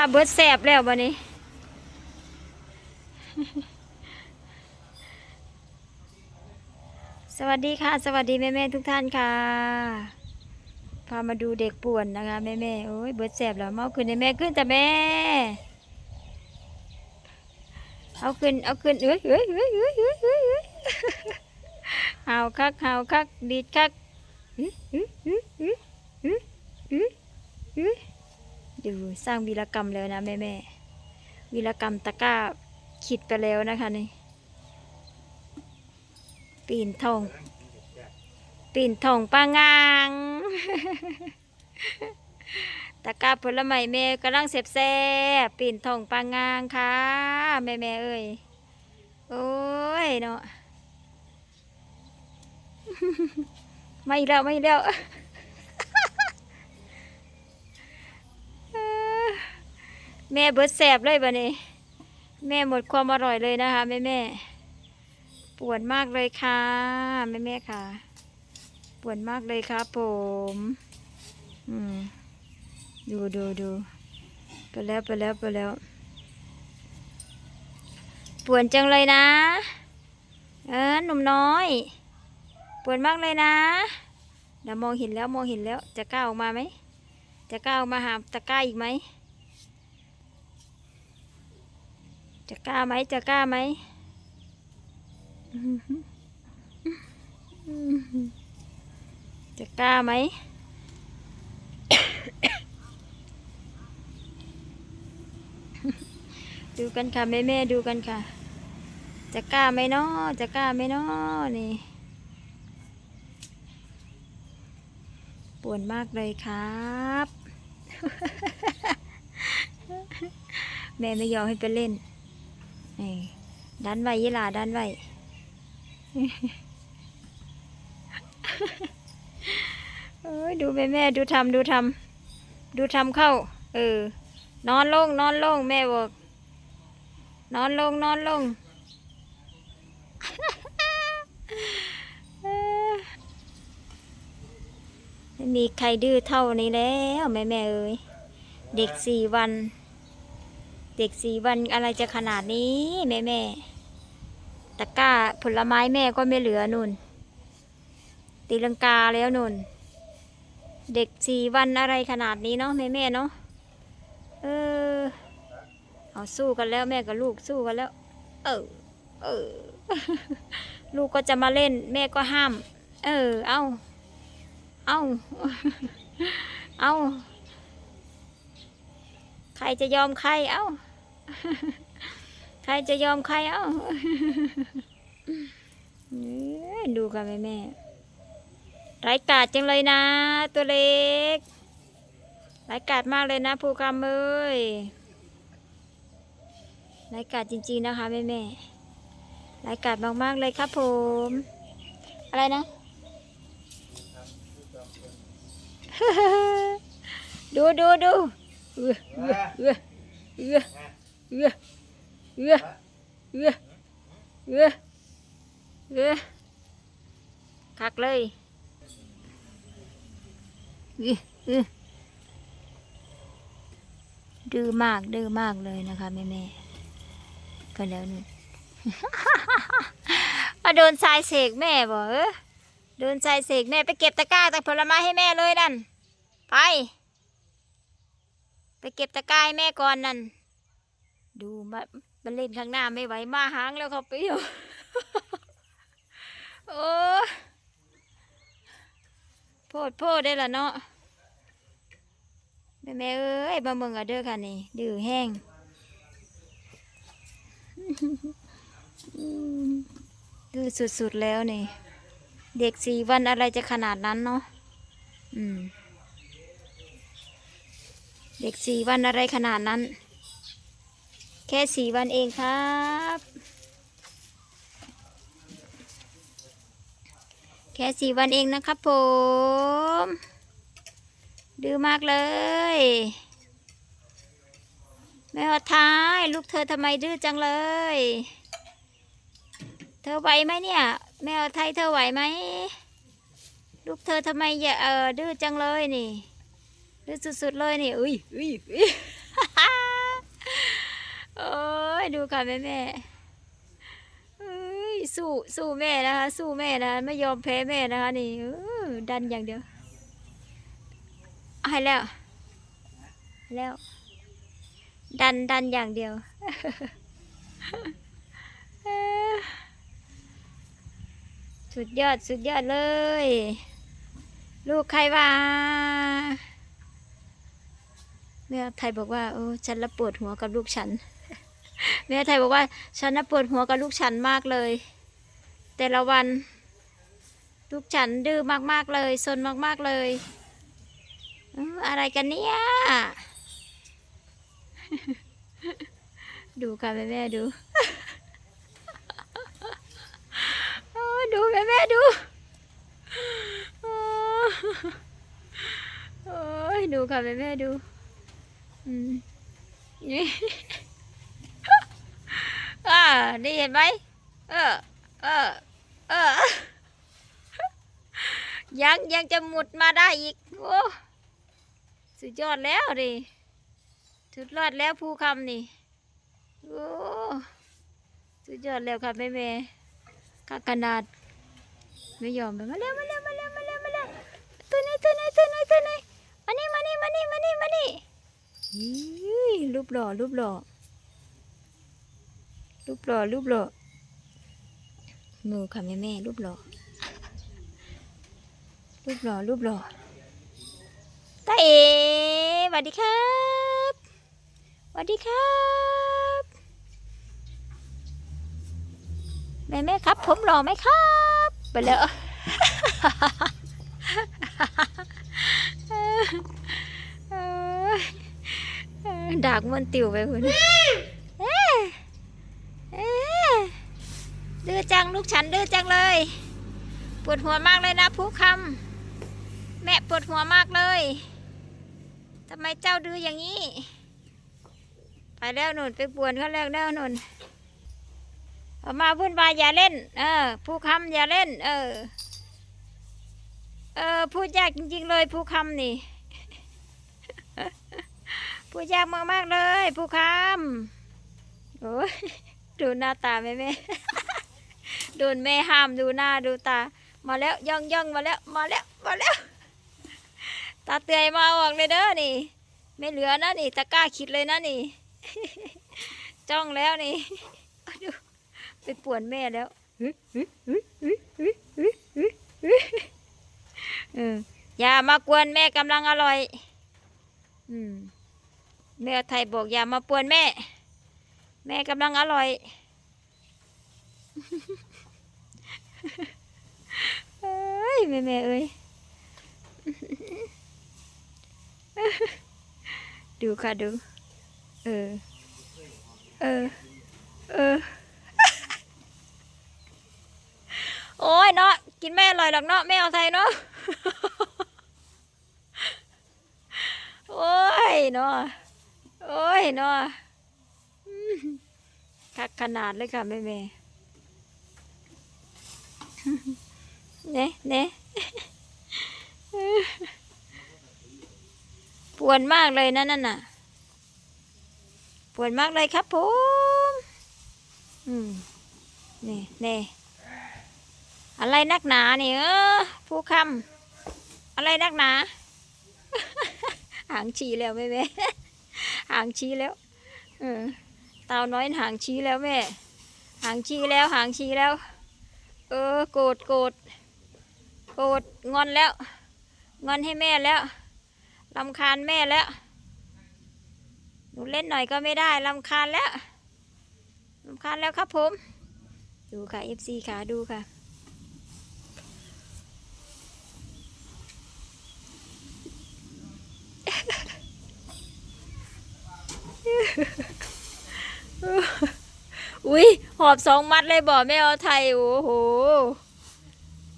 ปลาเบิดแสบแล้วบันนี้ สวัสดีค่ะ สวัสดีแม่แม่ทุกท่านค่ะ พามาดูเด็กป่วนนะคะแม่แม่โอ้ยเบิดแสบแล้วเมาขึ้นในแม่ขึ้นแต่แม่ เอาขึ้นเอาขึ้นเอ้ยเอ้ยเอ้ยเอ้ยเอ้ยเอ้ยเอ้ยหาวคักหาวคักดีดคักอื้ออื้ออื้ออื้ออื้ออื้ออื้อ ดูสร้างวีรกรรมแล้วนะแม่แม่วีรกรรมตะกร้าขิดไปแล้วนะคะนี่ปีนทอง ปีนทองปางาง ตะกร้าผลไม้แม่กำลังเสบแซ่ปีนทองปางางค่ะแม่แม่เอ้ยโอ้ยเนาะไม่แล้วไม่แล้ว แม่เบิดแสบเลยบะนี้ แม่หมดความอร่อยเลยนะคะแม่แม่ปวดมากเลยค่ะแม่แม่ค่ะ ปวดมากเลยครับผมอืมดูดูดูไปแล้วไปแล้วไปแล้วปวดจังเลยนะ เออหนุ่มน้อยปวดมากเลยนะเดี๋ยวมองเห็นแล้วมองเห็นแล้วจะกล้าออกมาไหมจะกล้าออกมาหาตะกร้าอีกไหม จะกล้าไหมจะกล้าไหมจะกล้าไหมดูกันค่ะแม่แม่ดูกันค่ะ จะกล้าไหมเนาะจะกล้าไหมเนาะนี่ปวดมากเลยครับ แม่ไม่ยอมให้ไปเล่น ดันไว้ยี่ลาดันไว้เอ้ยดูแม่แม่ดูทำดูทำดูทำเข้า เออ นอนลงนอนลงแม่บอกนอนลงนอนลงไม่มีใครดื้อเท่านี้แล้วแม่แม่เอ้ยเด็กสี่วัน เด็กสี่วันอะไรจะขนาดนี้แม่แม่ตะกร้าผลไม้แม่ก็ไม่เหลือนุ่น ตีลังกาแล้วนุ่น เด็กสี่วันอะไรขนาดนี้เนาะแม่แม่เนาะเออเอาสู้กันแล้วแม่กับลูกสู้กันแล้ว เออเออ ลูกก็จะมาเล่น แม่ก็ห้าม เออ เอาเอาเอาใครจะยอมใครเอ้า ใครจะยอมใครเอาเอ้ยดูกันแม่แม่ไร้กาดจังเลยนะ ตัวเล็กไร้กาดมากเลยนะภูคำเอ้ยไร้กาดจริงๆนะคะแม่แม่ไร้กาดมากๆเลยครับผม อะไรนะ ดูดูดูเอือเอือเอือ เอื้อเอื้อเอื้อเอื้อเอื้อคักเลยเอื้อเอื้อดื้อมากดื้อมากเลยนะคะแม่แม่ๆก็แล้วนู่มาโดนทรายเสกแม่บอกเออเดินใจเสกแม่ไปเก็บตะกร้าจากผลไม้ให้แม่เลยนั่นไป ไปเก็บตะกร้าให้แม่ก่อนนั่น ดูมามันเล่นข้างหน้าไม่ไหวมาหางแล้วเขาไปอยู่โอ้โพดโพดได้ละเนาะแม่แม่เอ้ยมาเมืองอะเด้อค่ะนี่ดื้อแห้งดื้อสุดๆแล้วนี่ เด็กสี่วันอะไรจะขนาดนั้นเนาะอืม เด็กสี่วันอะไรขนาดนั้น แค่สี่วันเองครับ แค่สี่วันเองนะครับผม ดื้อมากเลยแม่ว่าท้าย ลูกเธอทำไมดื้อจังเลย เธอไหวไหมเนี่ย แม่เอาไทยเธอไหวไหม ลูกเธอทำไมอย่าเออดื้อจังเลยนี่ดื้อสุดๆเลยนี่อุ้ยอุ้ยอุ้ย ดูค่ะแม่แม่สู้สู้แม่นะคะ สู้แม่นะะไม่ยอมแพ้แม่นะคะ นี่ดันอย่างเดียวให้แล้ว แล้ว ดันดันอย่างเดียวสุดยอดสุดยอดเลย ลูกใครว่าแม่ไทยบอกว่า โอ้ฉันละปวดหัวกับลูกฉัน แม่ไทยบอกว่า ฉันน่ะปวดหัวกับลูกฉันมากเลย แต่ละวัน ลูกฉันดื้อมากๆเลยซนมากๆเลยอะไรกันเนี่ย ดูค่ะแม่แม่ดูดูแม่แม่ดูโอ้ยดูค่ะแม่แม่ดู อืม นี่อ่านี่เห็นไหมเออ เออ เออ ยังยังจะหมุดมาได้อีก โอ้ สุดยอดแล้วดิสุดยอดแล้วภูคำนี่ โอ้ สุดยอดแล้วค่ะแม่แม่ขาขนาด ไม่ยอมไปมาเร็วมาเร็วมาเร็วมาเร็วมาเร็วตัวไหนตัวไหนตัวไหนตัวไหนมานี่มานี่มานี่มานี่มานี่ยี่รูปหล่อรูปหล่อ รูปหล่อรูปหล่อมือค่ะแม่แม่รูปหล่อรูปหล่อรูปหล่อตาเอ๋สวัสดีครับสวัสดีครับ แม่แม่ครับ ผมหล่อไหมครับ ไปเลยเอ้ยดากมันติวไปคุณเอ้ยเอ้ย ดื้อจังลูกฉันดื้อจังเลย ปวดหัวมากเลยนะผู้คำแม่ปวดหัวมากเลยทำไมเจ้าดื้ออย่างนี้ ไปแล้วหนุนไปปวนเขาแล้วแล้วหนุนเอามาวุ่นวายอย่าเล่น เออ ผู้คำอย่าเล่น เออ เออพูดยากจริง ๆ เลยผู้คำนี่พูดยากมากๆเลยผู้คำโอ้ดูหน้าตาแม่แม่ โดนแม่ห้ามดูหน้าดูตา มาแล้วย่องย่องมาแล้วมาแล้วมาแล้ว ตาเตยมาออกเลยเด้อนี่ ไม่เหลือนะนี่ตะกร้าคิดเลยนะนี่ จ้องแล้วนี่ดูไปป่วนแม่แล้วเอออย่ามากวนแม่กำลังอร่อย อืมแม่ไทยบอกอย่ามาป่วนแม่ แม่กำลังอร่อย เอ้ยแม่แม่เอ้ยดูค่ะดู เออ เออ เออ โอ้ยเนาะกินแม่อร่อยหรอกเนาะแม่เอาไทยเนาะโอ้ยเนาะโอ้ยเนาะคักขนาดเลยค่ะแม่แม่ เน่เน่ปวนมากเลยนะนั่นน่ะ ปวดมากเลยครับผม อืมนี่นี่อะไรนักหนาเนี่เออผู้คำอะไรนักหนา หางชี้แล้วแม่แม่หางชี้แล้ว เออเต่าน้อยหางชี้แล้วแม่ หางชี้แล้วหางชี้แล้ว เออโกรธโกรธโกรธงอนแล้ว งอนให้แม่แล้วลำคาญแม่แล้ว หนูเล่นหน่อยก็ไม่ได้ลำคาญแล้วลำคาญแล้วครับผม ดูค่ะ FC ค่ะดูค่ะ อุ้ยหอบสองมัดเลยบ่แม่เอาไทยโอ้โห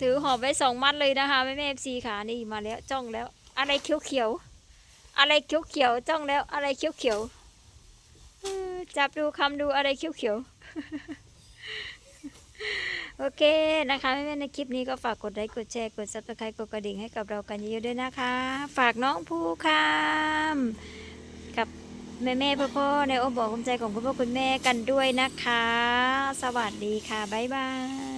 ถือหอบไว้สองมัดเลยนะคะแม่แม่ FC ค่ะนี่มาแล้วจ้องแล้ว อะไรเขียวเขียวอะไรเขียวเขียวจ้องแล้วอะไรเขียวเขียวจับดูคำดูอะไรเขียวๆโอเคนะคะแม่ๆในคลิปนี้ก็ฝากกดไลค์กดแชร์กด subscribe กดกระดิ่งให้กับเรากันเยอะๆด้วยนะคะ ฝากน้องภูคาม แม่แม่พ่อพ่อในอ้อมบอกความใจของคุณพ่อคุณแม่กันด้วยนะคะ สวัสดีค่ะ บ๊ายบาย